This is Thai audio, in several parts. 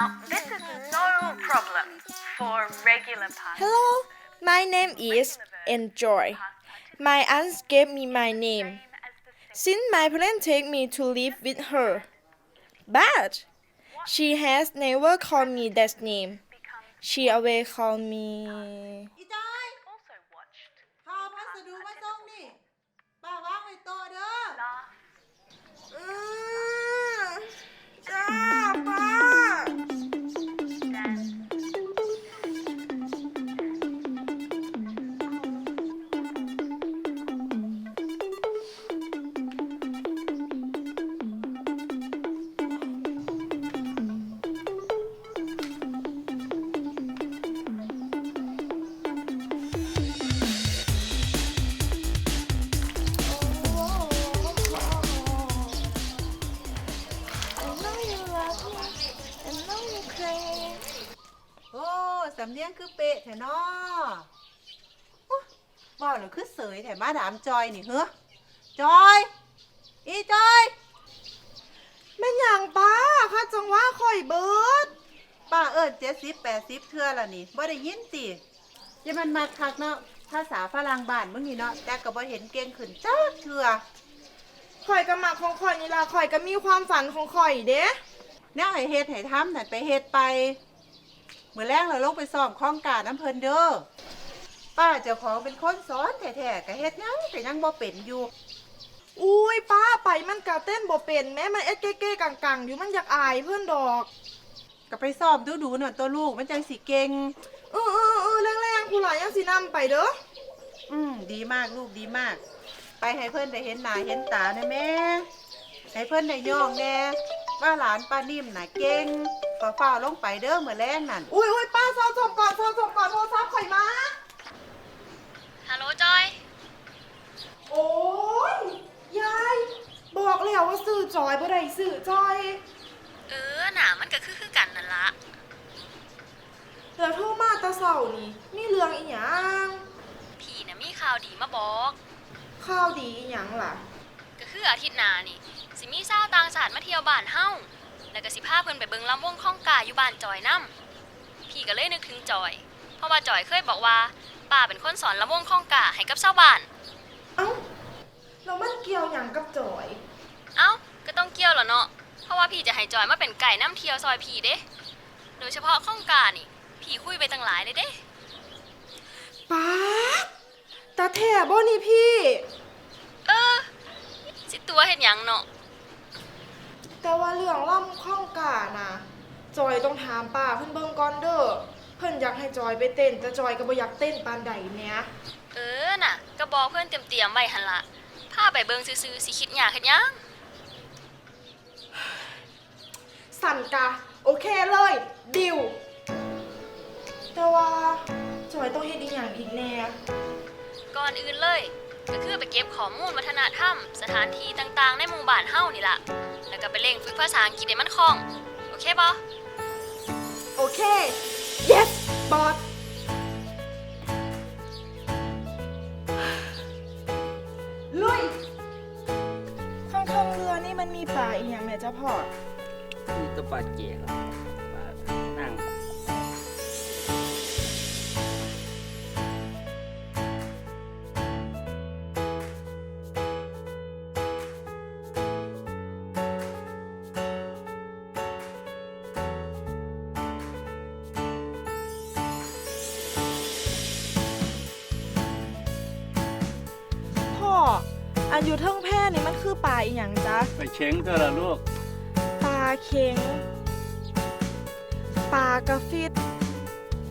Now, this is no problem for regular parties. Hello, my name is Enjoy. My aunt gave me my name. Since my parents take me to live with her. But she has never called me that name. She always called me อีจ สำเนียงคือเป๊ะแท้นออุ๊ยว่าวหรือคือเสยแท้มาดามจอยนี่เฮ้อจอย อีจอยแม่นอย่างป้าข้าจังว่าข่อยเบิดป้าเอิ้นเจ็ดสิบแปดสิบเทื่อละนี่บ่ได้ยินสิอย่ามันมาคักเนาะภาษาฝรั่งบ้านมึงนี่เนาะแต่ก็บ่เห็นเก่งขึ้นจ้าเทื่อข่อยก็มักของข่อยนี่ล่ะข่อยก็มีความฝันของข่อยเด้แนวให้เฮ็ดให้ทำนั่นไปเฮ็ดไป มื้อแรกเราลงไปซ้อมข้องการน้ำเพลินเด้อป้าเจ้าของเป็นคนสอนแท้ๆก็เฮ็ดหยังก็ยังบ่เป็นอยู่อุ้ยป้าไปมันกะเต้นบ่เป็นแม้มันเอ็ดเก้ๆกังๆ อยู่มันอยากอายเพื่อนดอกก็ไปซ้อมดูๆหน่อยตัวลูกมันจังสิเก่งเออเออเออแรงๆผู้หลายยังสินำไปเด้ออืมดีมากลูกดีมาก ไปให้เพื่อนได้เห็นหน้าเห็นตาแน่แม่ให้เพื่อนได้ย่องแน่ว่าหลานป้านิ่มน่ะเก่ง ฝ่าฝ้าวลงไปเด้อมื้อแรงนั่นอุ้ยอุ้ยป้าเศร้าจบก่อนเศร้าจบก่อนโทรศัพท์ข่อยมา ฮัลโหลจอย โอ้ยยายบอกแล้วว่าซื้อจอยบ่ได้ซื้อจอยเออหนามันก็คือคือกันนั่นละแล้วโทรมาแตะเศร้านี่มีเรื่องอีหยังพี่น่ะมีข่าวดีมาบอก ข้าวดีอีหยังล่ะ ก็คืออาทิตย์หน้านี่ สิมีชาวต่างชาติมาเที่ยวบ้านเฮา แล้วก็สิพาเพิ่นไปเบิ่งลำวงข้องกาอยู่บ้านจอยนํพี่ก็เลยนึกถึงจอย เพราะว่าจอยเคยบอกว่าป้าเป็นคนสอนลำวงข้องกาให้กับชาวบ้าน เอ้าแล้วมันเกี่ยวหยังกับจอย เอ้าก็ต้องเกี่ยวเหรอเนาะ เพราะว่าพี่จะให้จอยมาเป็นไก่น้ำเที่ยวซอยพี่เด้ โดยเฉพาะข้องกานี่ พี่คุยไปตั้งหลายเลยเด้ป้าดตาแท่บ่นี่พี่ เออ สิตัวเห็นหยังเนาะ แต่ว่าเรื่องล่ำข้องกานะจอยต้องถามป้าเพิ่นเบิ่งก่อนเด้อเพิ่นอยากให้จอยไปเต้นแต่จอยก็บ่อยากเต้นปานใดแหมเออน่ะก็บอกเพื่อนเตรียมๆไว้หันละพาไปเบิงซื่อๆสิคิดยากเฮ็ดหยังสั่นกะ โอเคเลยดิว แต่ว่าจอยต้องเฮ็ดอีหยังอีกแน่ก่อนอื่นเลย ก็คือไปเก็บข้อมูลวัฒนธรรม สถานที่ต่างๆ ในหมู่บ้านเฮานี่ล่ะ แล้วก็ไปเร่งฝึกภาษาอังกฤษให้มันคล่อง โอเคบ่โอเค yes บอสลุยข้างๆเรือนี่มันมีปลาอีหยังแม่เจ้าพ่อนี่ตัวปลาเจ๋งป นอยู่เทิงแพร่นี่มันคือปลาอีหยังจ๊ะไปเช้งเท่าละลูกปลาเค็งปลากระฟิด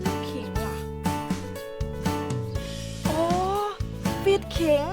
แล้วเข็งล่ะโอ้ฟิดเข็ง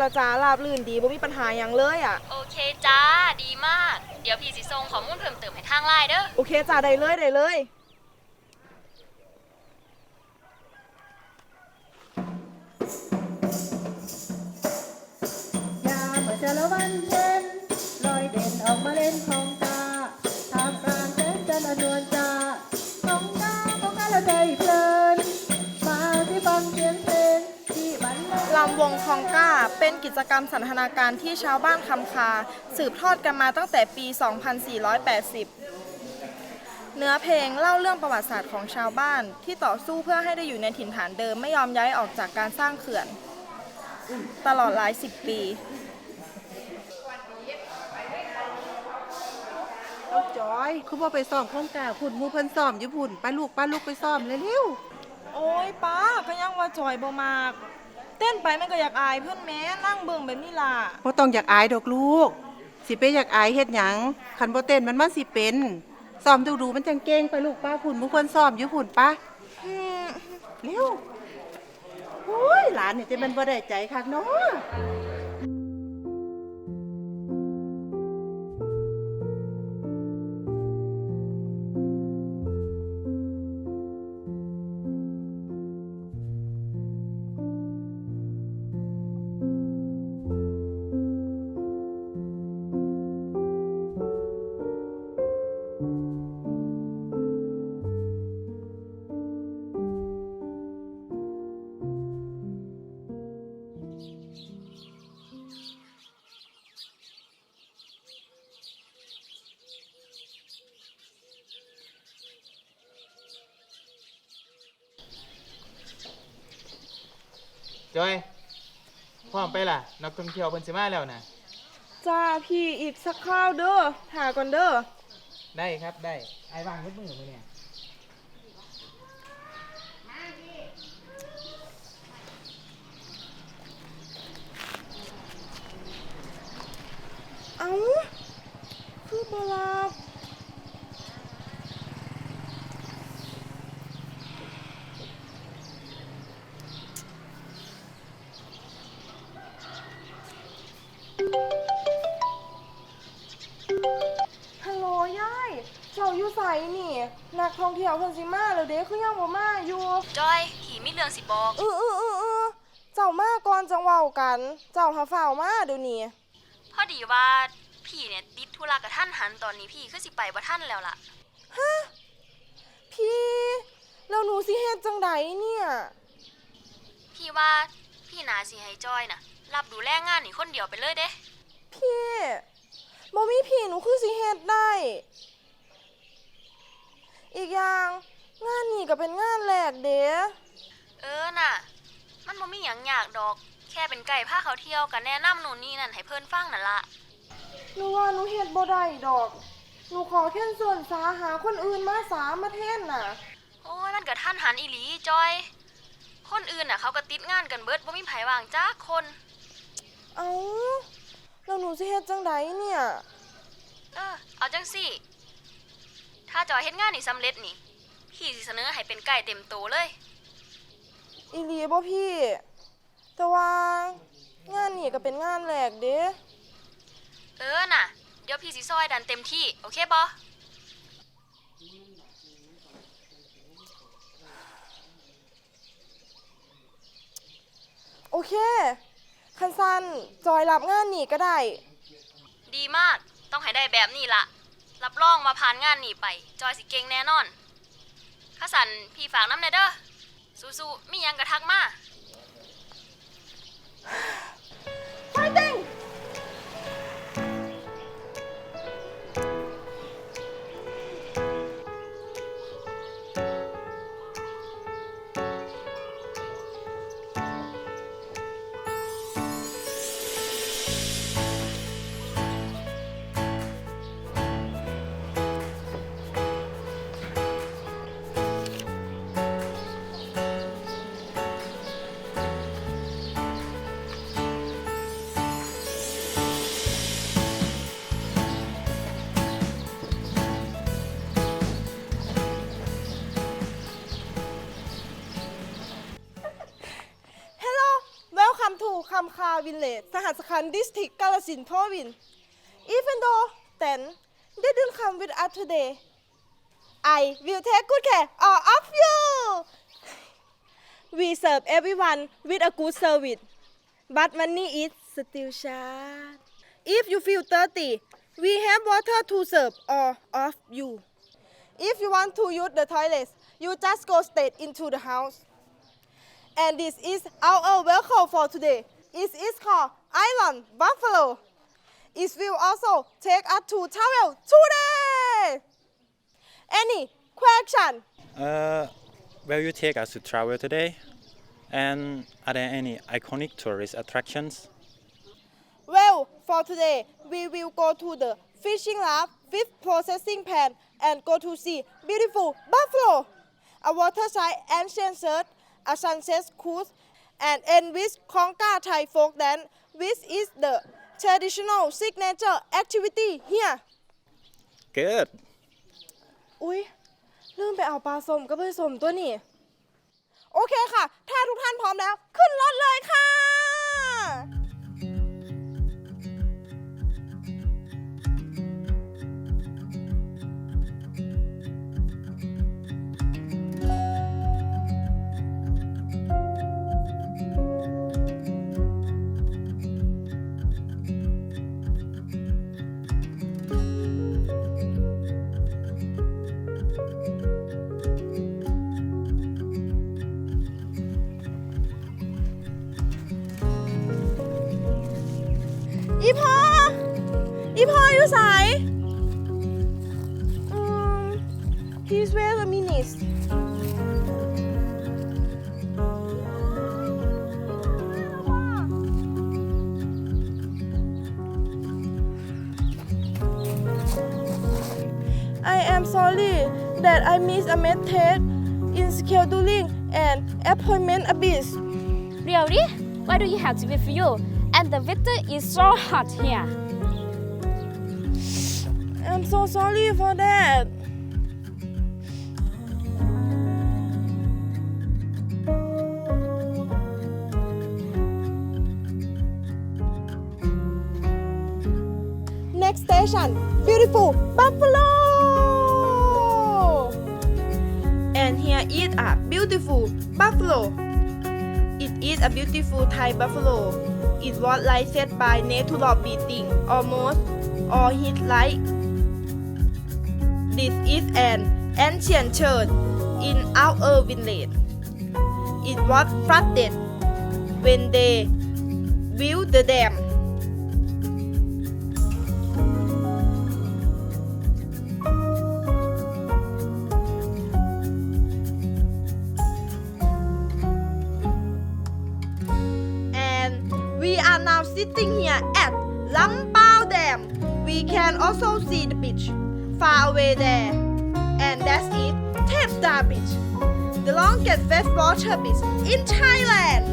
แล้วละจ้าราบลื่นดีบ่มีปัญหาหยังเลยอะ โอเคจ้า ดีมาก เดี๋ยวพี่สิส่งข้อมูลเพิ่มเติมให้ทางไลน์เด้อ โอเคจ้าได้เลยได้เลย ยามเมื่อเจอละวันเพ็ญลอยเด่นออกมาเล่นของ วงคองก้า เป็นกิจกรรมสันทนาการที่ชาวบ้านคำคา สืบทอดกันมาตั้งแต่ปี 2480 เนื้อเพลงเล่าเรื่องประวัติศาสตร์ของชาวบ้านที่ต่อสู้เพื่อให้ได้อยู่ในถิ่นฐานเดิมไม่ยอมย้ายออกจากการสร้างเขื่อน ตลอดหลายสิบปีเอาจอยคือว่าไปซ้อมของกาพุ่นหมูเพิ่นซ้อมอยู่พุ่นไปลูกป้าลูกไปซ้อมเร็วโอ้ยป้าก็ยังว่าจอยบ่มาก เต้นไปมันก็อยากอายเพื่อนแม่นั่งเบิ่งแบบนี้ล่ะๆบ่ต้องอยากอายดอกลูก สิไปอยากอายเฮ็ดหยังคันบ่เต้นมันมาสิเป็นซ้อมดูๆมันจังเก่งไปลูกป้าพุ่นหมูเพิ่นซ้อมอยู่พุ่นป้าอืมเร็วโอ้ยหลานนี่จะมันบ่ได้ใจคักเนาะ จอยพร้อมไปล่ะ นักท่องเที่ยวเพิ่นสิมาแล้วนะจ้าพี่อีกสักคราวเด้อหาก่อนเด้อ ได้ครับได้ไอ้วางยกมือมาเนี่ย เอ้า คือบลาบฮัลโหลยาย เจ้าอยู่ไสนี่ นักท่อง เที่ยวเพิ่นสิมาแล้วเด้คือยังบ่มาอยู่จอยพี่มีเรื่องสิบอก เออเออเออเออเจ้ามาก่อนจังเว้ากัน เจ้าหาฝ่าวมาเดี๋ยวนี้พอดีว่าพี่เนี่ยติดธุระกับท่านหันตอนนี้พี่คือสิไปบ่ท่านแล้วล่ะพี่ แล้วหนูสิเฮ็ดจังไดเนี่ย พี่ว่าพี่นาสิให้จอยน่ะ รับดูแลงานนี่คนเดียวไปเลยเด้ พี่บ่มีพี่หนูคือสิเฮ็ดได้ อีกอย่างงานนี้ก็เป็นงานแรกเด้เออน่ะ มันบ่มีหยังยากดอก แค่เป็นไก่พาเขาเที่ยวกันแนะนำนู่นนี่นั่นให้เพิ่นฟังนั่นละหนูว่าหนูเฮ็ดบ่ได้ดอก หนูขอแค่ส่วนสาหาคนอื่นมาสามาแทนน่ะ โอ้ยมันก็ท่านหันอีหลีจอย คนอื่นน่ะเขาก็ติดงานกันเบิดบ่มีไผว่างจ้าคน เอ้าแล้วหนูสิเฮ็ดจังไดเนี่ย เออ เอาจังสิ ถ้าจอยเฮ็ดงานนี่สำเร็จนี่ พี่สิเสนอให้เป็นไก่เต็มโตเลย อีหลีบ่พี่ แต่ว่างานนี้ก็เป็นงานแรกเด้เออน่ะ เดี๋ยวพี่สิซอยดันเต็มที่ โอเคบ่โอเค คันซันจอยรับงานนี้ก็ได้ ดีมาก ต้องให้ได้แบบนี้ละ รับรองมาผ่านงานนี่ไป จอยสิเก่งแน่นอนข้าสันพี่ฝากน้ำแนเด้อสู้ๆมียังกระทักมา Amkha village, Saharsakhan district, Kalasin province. Even though then they didn't come with us today, I will take good care all of you. We serve everyone with a good service, but money is still short. If you feel thirsty, we have water to serve all of you. If you want to use the toilets, you just go straight into the house. And this is our welcome for today. It is called Island Buffalo. It will also take us to travel today. Any question? Uh, will you take us to travel today? And are there any iconic tourist attractions? Well, for today, we will go to the fishing lab with processing pan and go to see beautiful buffalo, a waterside ancient church, a sunset cruise, and end with Konga Thai folk dance, which is the traditional signature activity here. Good. อุ๊ยลืมไปเอาปลาส้มก็ไปส้มตัวนี่ โอเคค่ะ ถ้าทุกท่านพร้อมแล้ว ขึ้นรถเลยค่ะ อีพออยู่ไสายอืม please wait a minute I am sorry that I missed a method in scheduling an appointment abyss. Really? Why do you have to be for you? And the weather is so hot here. I'm so sorry for that. Next station, beautiful Buffalo. And here is a beautiful buffalo. It is a beautiful Thai buffalo. It was licensed by natural beating almost all his life. This is an ancient church in our village. It was flooded when they built the dam. And we are now sitting here at Lambao Dam. We can also see the beach far away there. And that's it, Tape Star Beach, the longest freshwater beach in Thailand.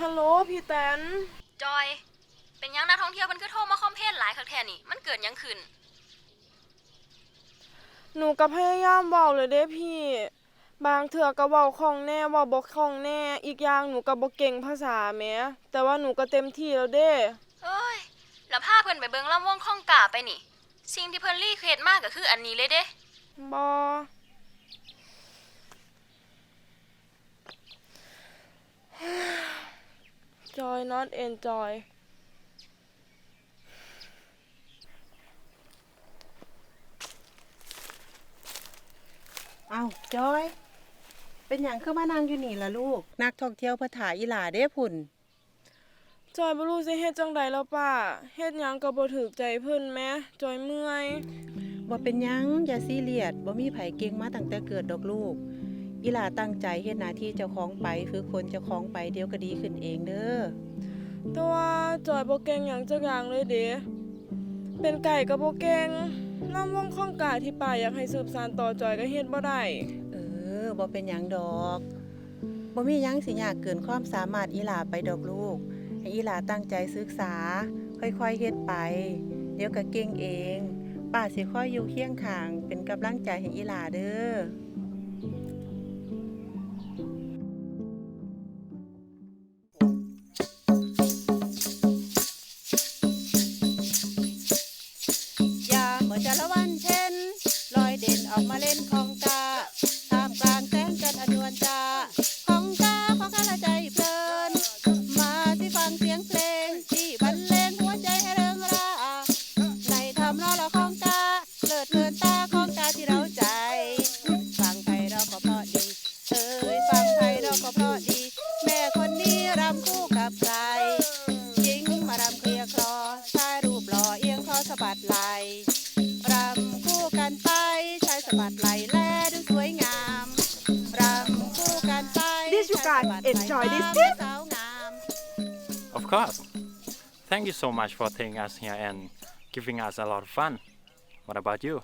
ฮัลโหลพี่แตน จอย เป็นหยังนักท่องเที่ยวเพิ่นคือโทรมาคอมเพลนหลายคักแท้นี่ มันเกิดหยังขึ้น หนูก็พยายามเว้าเลยเด้พี่ บางเถื่อก็เว้าคล่องแน่เว้าบ่คล่องแน่ อีกอย่างหนูก็บ่เก่งภาษาแหมแต่ว่าหนูก็เต็มที่แล้วเด้ เอ้ย แล้วพาเพิ่นไปเบิ่งลำวงข้องกาไปนี่ สิ่งที่เพิ่นรีเควสมากก็คืออันนี้เลยเด้ บอ Joy not enjoy เอาจอย เป็นอย่างคือมานั่งอยู่นี่ล่ะลูก นักท่องเที่ยวเพื่อถ่ายอีหลาเด้พุ่น จอยบ่รู้สิเฮ็ดจังใดแล้วป้าเฮ็ดหยังก็บ่ถูกใจเพิ่นแหมจอยเมื่อย บ่เป็นหยังอย่าซีเรียสบ่มีไผเก่งมาตั้งแต่เกิดดอกลูก อีหลาตั้งใจเฮ็ดหน้าที่เจ้าของไปคือคนเจ้าของไปเดี๋ยวก็ดีขึ้นเองเด้อ แต่ว่าจอยบ่เก่งหยังจักอย่างเลยเด้เป็นไก่ก็บ่เก่ง นำวงข้องกาที่ป้าอยากให้สืบสานต่อจอยก็เฮ็ดบ่ได้เออบ่เป็นหยังดอกบ่มีหยังสิยากเกินความสามารถอีหลาไปดอกลูก ให้อีหลาตั้งใจศึกษา ค่อยๆเฮ็ดไป เดี๋ยวก็เก่งเอง ป้าสิคอยอยู่เคียงข้างเป็นกำลังใจให้อีหลาเด้อำคู่กับใครหญิงมารำเคลียร์คลอชายรูปหล่อเอียงคอสะบัดไหลรำคู่กันไปชายสะบัดไหลแลดูสวยงามรำคู่กันไป Did you ชาย guys สะบัดไหล enjoy this ตาม tip? สาวงาม Of course. Thank you so much for taking us here and giving us a lot of fun. What about you?